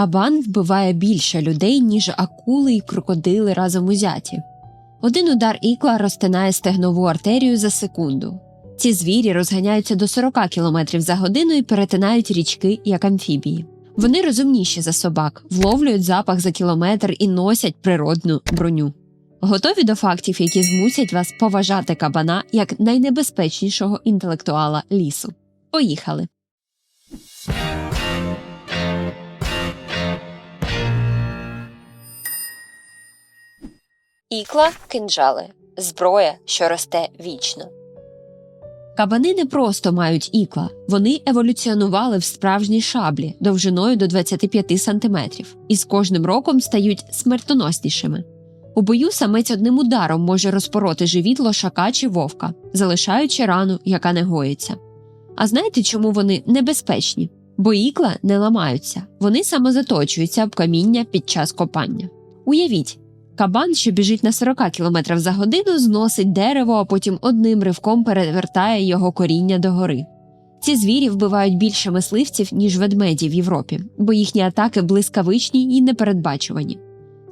Кабан вбиває більше людей, ніж акули і крокодили разом узяті. Один удар ікла розтинає стегнову артерію за секунду. Ці звірі розганяються до 40 км за годину і перетинають річки як амфібії. Вони розумніші за собак, вловлюють запах за кілометр і носять природну броню. Готові до фактів, які змусять вас поважати кабана як найнебезпечнішого інтелектуала лісу. Поїхали! Ікла кинджали зброя, що росте вічно. Кабани не просто мають ікла, вони еволюціонували в справжній шаблі довжиною до 25 см і з кожним роком стають смертоноснішими. У бою самець одним ударом може розпороти живіт лошака чи вовка, залишаючи рану, яка не гоїться. А знаєте, чому вони небезпечні? Бо ікла не ламаються, вони самозаточуються об каміння під час копання. Уявіть, кабан, що біжить на 40 км за годину, зносить дерево, а потім одним ривком перевертає його коріння догори. Ці звірі вбивають більше мисливців, ніж ведмеді в Європі, бо їхні атаки блискавичні і непередбачувані.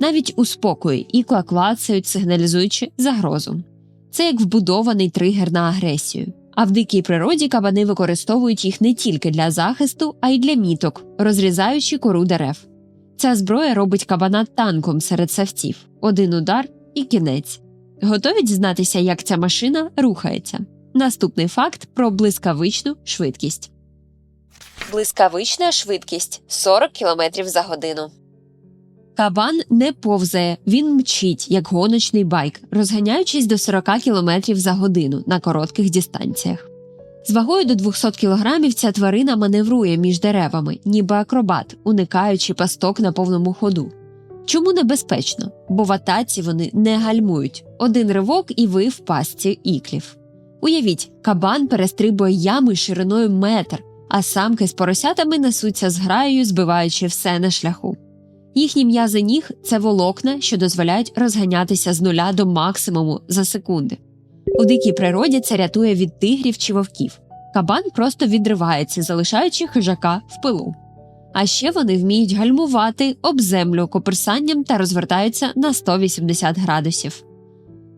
Навіть у спокої ікла клацають, сигналізуючи загрозу. Це як вбудований тригер на агресію. А в дикій природі кабани використовують їх не тільки для захисту, а й для міток, розрізаючи кору дерев. Ця зброя робить кабана танком серед савців один удар і кінець. Готові дізнатися, як ця машина рухається. Наступний факт про блискавичну швидкість. Блискавична швидкість 40 км за годину. Кабан не повзає, він мчить, як гоночний байк, розганяючись до 40 км за годину на коротких дистанціях. З вагою до 200 кг ця тварина маневрує між деревами, ніби акробат, уникаючи пасток на повному ходу. Чому небезпечно? Бо в атаці вони не гальмують один ривок і ви в пастці іклів. Уявіть, кабан перестрибує ями шириною метр, а самки з поросятами несуться з граєю, збиваючи все на шляху. Їхні м'язи ніг це волокна, що дозволяють розганятися з нуля до максимуму за секунди. У дикій природі це рятує від тигрів чи вовків. Кабан просто відривається, залишаючи хижака в пилу. А ще вони вміють гальмувати об землю коперсанням та розвертаються на 180 градусів.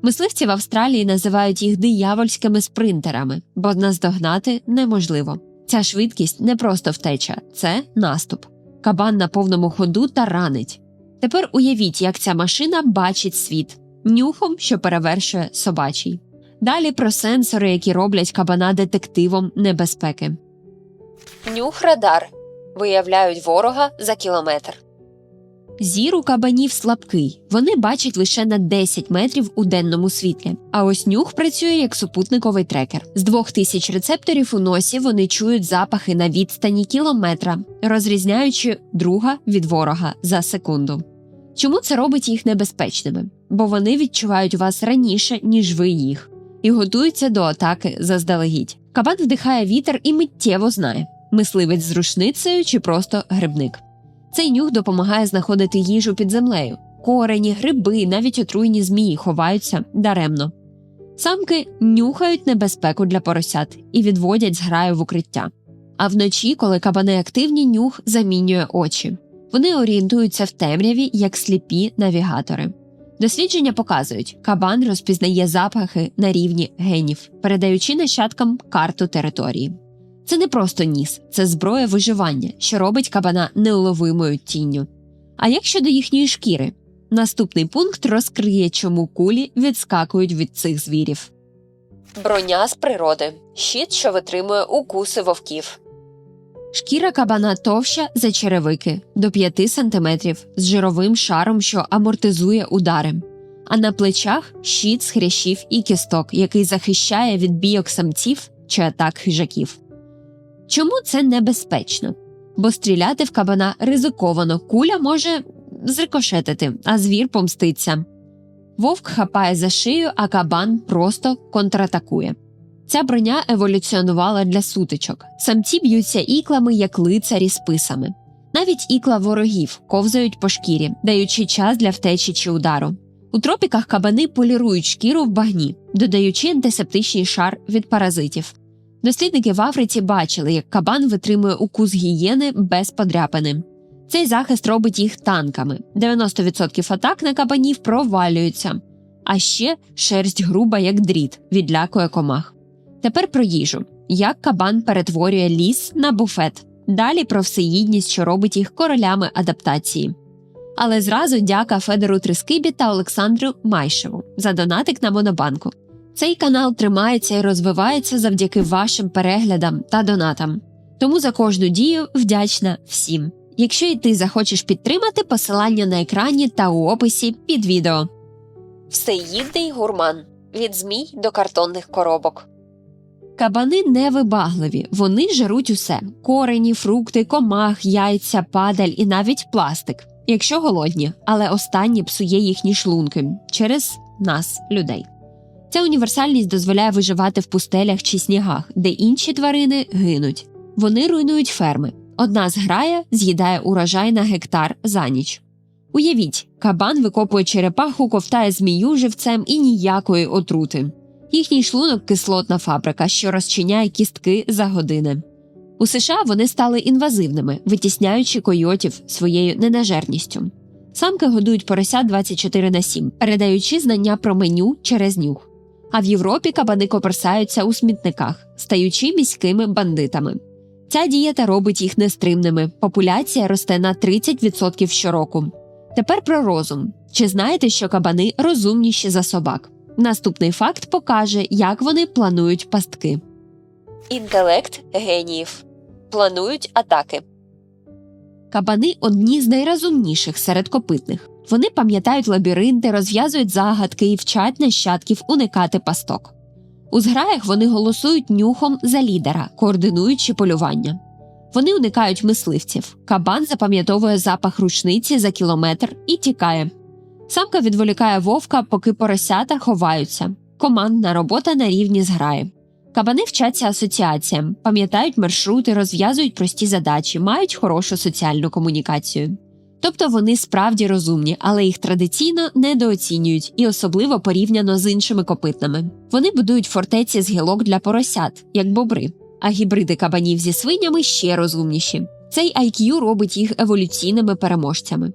Мисливці в Австралії називають їх диявольськими спринтерами, бо наздогнати неможливо. Ця швидкість не просто втеча, це наступ. Кабан на повному ходу та ранить. Тепер уявіть, як ця машина бачить світ нюхом, що перевершує собачий. Далі про сенсори, які роблять кабана детективом небезпеки. Нюх радар виявляють ворога за кілометр. Зір у кабанів слабкий. Вони бачать лише на 10 метрів у денному світлі. А ось нюх працює як супутниковий трекер. З двох тисяч рецепторів у носі вони чують запахи на відстані кілометра, розрізняючи друга від ворога за секунду. Чому це робить їх небезпечними? Бо вони відчувають вас раніше, ніж ви їх, і готуються до атаки заздалегідь. Кабан вдихає вітер і миттєво знає мисливець з рушницею чи просто грибник. Цей нюх допомагає знаходити їжу під землею. Корені, гриби, навіть отруйні змії ховаються даремно. Самки нюхають небезпеку для поросят і відводять зграю в укриття. А вночі, коли кабани активні, нюх замінює очі. Вони орієнтуються в темряві як сліпі навігатори. Дослідження показують, кабан розпізнає запахи на рівні генів, передаючи нащадкам карту території. Це не просто ніс, це зброя виживання, що робить кабана неуловимою тінню. А як щодо їхньої шкіри? Наступний пункт розкриє, чому кулі відскакують від цих звірів. Броня з природи щит, що витримує укуси вовків. Шкіра кабана товща за черевики до 5 см з жировим шаром, що амортизує удари. А на плечах щит з хрящів і кісток, який захищає від бійок самців чи атак хижаків. Чому це небезпечно? Бо стріляти в кабана ризиковано, куля може зрикошетити, а звір помститься. Вовк хапає за шию, а кабан просто контратакує. Ця броня еволюціонувала для сутичок. Самці б'ються іклами, як лицарі списами. Навіть ікла ворогів ковзають по шкірі, даючи час для втечі чи удару. У тропіках кабани полірують шкіру в багні, додаючи антисептичний шар від паразитів. Дослідники в Африці бачили, як кабан витримує укус гієни без подряпини. Цей захист робить їх танками. 90% атак на кабанів провалюються. А ще шерсть груба, як дріт, відлякує комах. Тепер про їжу: як кабан перетворює ліс на буфет. Далі про всеїдність, що робить їх королями адаптації. Але зразу дяка Федору Трискибі та Олександру Майшеву за донатик на Монобанку. Цей канал тримається і розвивається завдяки вашим переглядам та донатам. Тому за кожну дію вдячна всім. Якщо і ти захочеш підтримати посилання на екрані та у описі під відео. Всеїдний гурман від змій до картонних коробок. Кабани невибагливі, вони жаруть усе: корені, фрукти, комах, яйця, падаль і навіть пластик, якщо голодні, але останнє псує їхні шлунки через нас, людей. Ця універсальність дозволяє виживати в пустелях чи снігах, де інші тварини гинуть. Вони руйнують ферми. Одна зграя з'їдає урожай на гектар за ніч. Уявіть, кабан викопує черепаху, ковтає змію живцем і ніякої отрути. Їхній шлунок кислотна фабрика, що розчиняє кістки за години. У США вони стали інвазивними, витісняючи койотів своєю ненажерністю. Самки годують поросят 24 на 7, передаючи знання про меню через нюх. А в Європі кабани коперсаються у смітниках, стаючи міськими бандитами. Ця дієта робить їх нестримними. Популяція росте на 30% щороку. Тепер про розум. Чи знаєте, що кабани розумніші за собак? Наступний факт покаже, як вони планують пастки. Інтелект геніїв планують атаки. Кабани одні з найрозумніших серед копитних. Вони пам'ятають лабіринти, розв'язують загадки і вчать нащадків уникати пасток. У зграях вони голосують нюхом за лідера, координуючи полювання. Вони уникають мисливців. Кабан запам'ятовує запах рушниці за кілометр і тікає. Самка відволікає вовка, поки поросята ховаються. Командна робота на рівні зграї. Кабани вчаться асоціаціям, пам'ятають маршрути, розв'язують прості задачі, мають хорошу соціальну комунікацію. Тобто вони справді розумні, але їх традиційно недооцінюють і особливо порівняно з іншими копитними. Вони будують фортеці з гілок для поросят, як бобри, а гібриди кабанів зі свинями ще розумніші. Цей IQ робить їх еволюційними переможцями.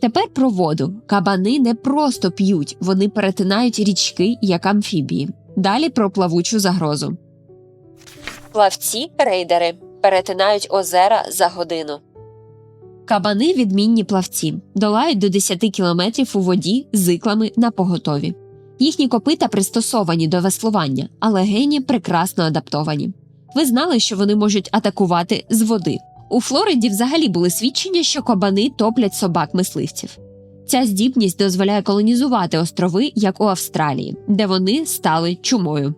Тепер про воду. Кабани не просто п'ють, вони перетинають річки як амфібії. Далі про плавучу загрозу. Плавці рейдери перетинають озера за годину. Кабани відмінні плавці, долають до 10 кілометрів у воді з іклами на поготові. Їхні копита пристосовані до веслування, але гені прекрасно адаптовані. Ви знали, що вони можуть атакувати з води. У Флориді взагалі були свідчення, що кабани топлять собак мисливців. Ця здібність дозволяє колонізувати острови, як у Австралії, де вони стали чумою.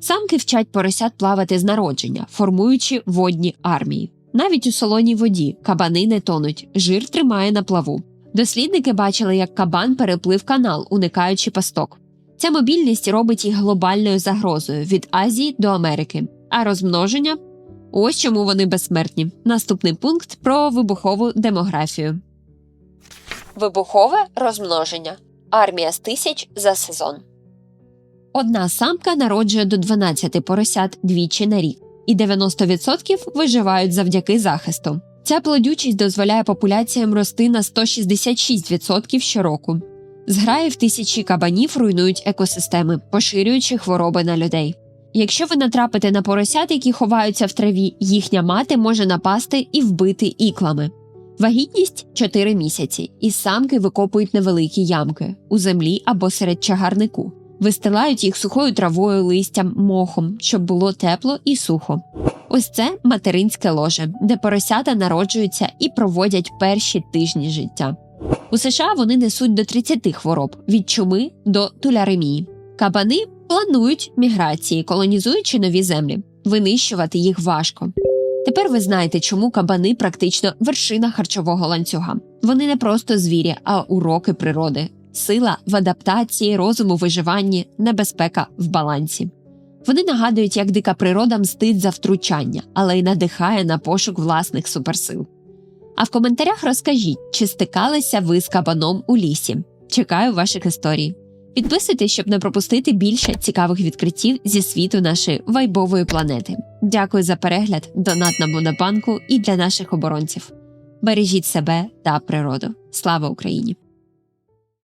Самки вчать поросят плавати з народження, формуючи водні армії. Навіть у солоній воді кабани не тонуть, жир тримає на плаву. Дослідники бачили, як кабан переплив канал, уникаючи пасток. Ця мобільність робить їх глобальною загрозою від Азії до Америки, а розмноження ось чому вони безсмертні. Наступний пункт про вибухову демографію. Вибухове розмноження. Армія з тисяч за сезон. Одна самка народжує до 12 поросят двічі на рік, і 90% виживають завдяки захисту. Ця плодючість дозволяє популяціям рости на 166% щороку. Зграї в тисячі кабанів руйнують екосистеми, поширюючи хвороби на людей. Якщо ви натрапите на поросят, які ховаються в траві, їхня мати може напасти і вбити іклами. Вагітність 4 місяці, і самки викопують невеликі ямки у землі або серед чагарнику, вистилають їх сухою травою, листям, мохом, щоб було тепло і сухо. Ось це материнське ложе, де поросята народжуються і проводять перші тижні життя. У США вони несуть до 30 хвороб від чуми до туляремії. Кабани планують міграції, колонізуючи нові землі. Винищувати їх важко. Тепер ви знаєте, чому кабани практично вершина харчового ланцюга. Вони не просто звірі, а уроки природи, сила в адаптації, розум у виживанні, небезпека в балансі. Вони нагадують, як дика природа мстить за втручання, але й надихає на пошук власних суперсил. А в коментарях розкажіть, чи стикалися ви з кабаном у лісі. Чекаю ваших історій. Підписуйтесь, щоб не пропустити більше цікавих відкриттів зі світу нашої вайбової планети. Дякую за перегляд, донат на Монобанку і для наших оборонців. Бережіть себе та природу. Слава Україні!